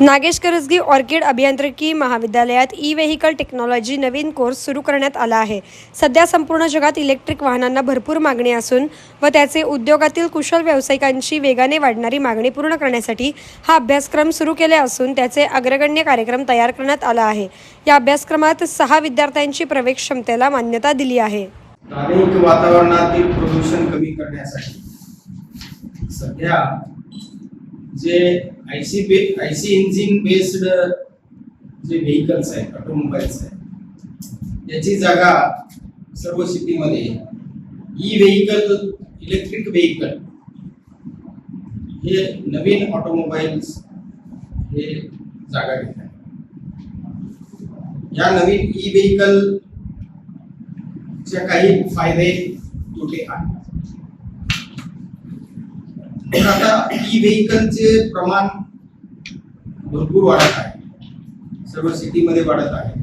Nagesh Karajgi orchid अभियांत्रिकी महाविद्यालयात E vehicle technology नवीन कोर्स सुरू करण्यात आला आहे. सध्या संपूर्ण जगात इलेक्ट्रिक वाहनांना भरपूर मागणी असून व त्याचे उद्योगातील कुशल व्यावसायिकांची वेगाने वाढणारी मागणी पूर्ण करण्यासाठी हा अभ्यासक्रम सुरू केले असून त्याचे अग्रगण्य कार्यक्रम तयार करण्यात आला आहे. या अभ्यासक्रमात सहा विद्यार्थ्यांची प्रवेश क्षमतेला मान्यता दिली आहे. वातावरणातील प्रदूषण कमी करण्यासाठी सध्या जे आयसी बे आयसी इंजिन बेस्ड जे व्हेकल्स आहेत ऑटोमोबाईल्स आहेत याची जागा सर्व सिटीमध्ये ई व्हेकल इलेक्ट्रिक व्हेकल हे नवीन ऑटोमोबाईल्स हे जागा घेत आहे या नवीन ई व्हेकल चे काही फायदे तोटे आहेत. तर आता ई व्हेकलचे प्रमाण भरपूर वाढत आहे. सर्व सिटीमध्ये वाढत आहे.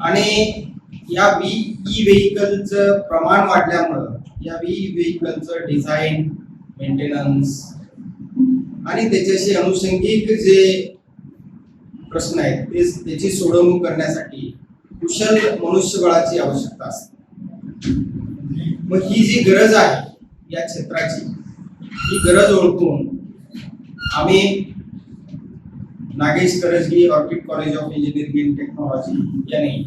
आणि या वी ई व्हेकलचं प्रमाण वाढल्यामुळं या वी व्हेकलचं डिझाईन मेंटेनन्स आणि त्याच्याशी अनुषंगिक जे प्रश्न आहेत ते त्याची सोडवणूक करण्यासाठी कुशल मनुष्यबळाची आवश्यकता असते. मग ही जी गरज आहे या क्षेत्राची ही गरज ओळखून आम्ही Nagesh Karajgi Orchid college of engineering and technology यांनी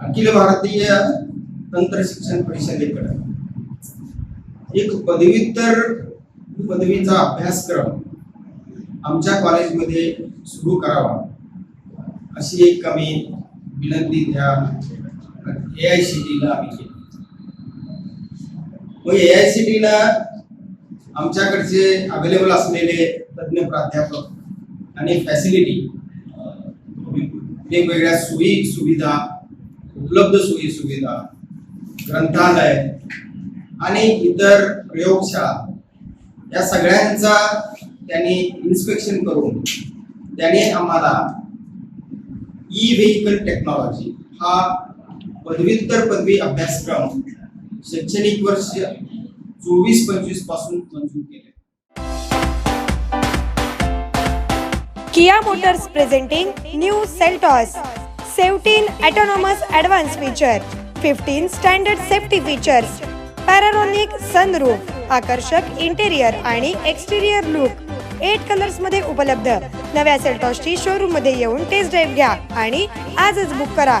अखिल भारतीय तंत्र शिक्षण परिषदेकडे एक पदव्युत्तर पदवीचा अभ्यासक्रम आमच्या कॉलेजमध्ये सुरू करावा अशी एक आम्ही विनंती त्या ए आय सी टीला आम्ही केली. मग ए आय सी टीला आमच्याकडचे अवेलेबल असलेले तज्ज्ञ प्राध्यापक आणि फॅसिलिटी वेगवेगळ्या सोयी सुविधा उपलब्ध सोयी सुविधा ग्रंथालय आणि इतर प्रयोगशाळा या सगळ्यांचा त्यांनी इन्स्पेक्शन करून त्याने आम्हाला ई व्हेकल टेक्नॉलॉजी हा पदव्युत्तर पदवी अभ्यासक्रम शैक्षणिक वर्ष चोवीस पंचवीसपासून मंजूर केले. Kia Motors presenting new Seltos 17 autonomous advanced feature 15 standard safety features panoramic sunroof आकर्षक इंटेरियर आणि एक्सटेरियर लुक एट कलर्समध्ये उपलब्ध. नव्या सेल्टॉसची शोरूममध्ये येऊन टेस्ट ड्राईव्ह घ्या आणि आजच बुक करा.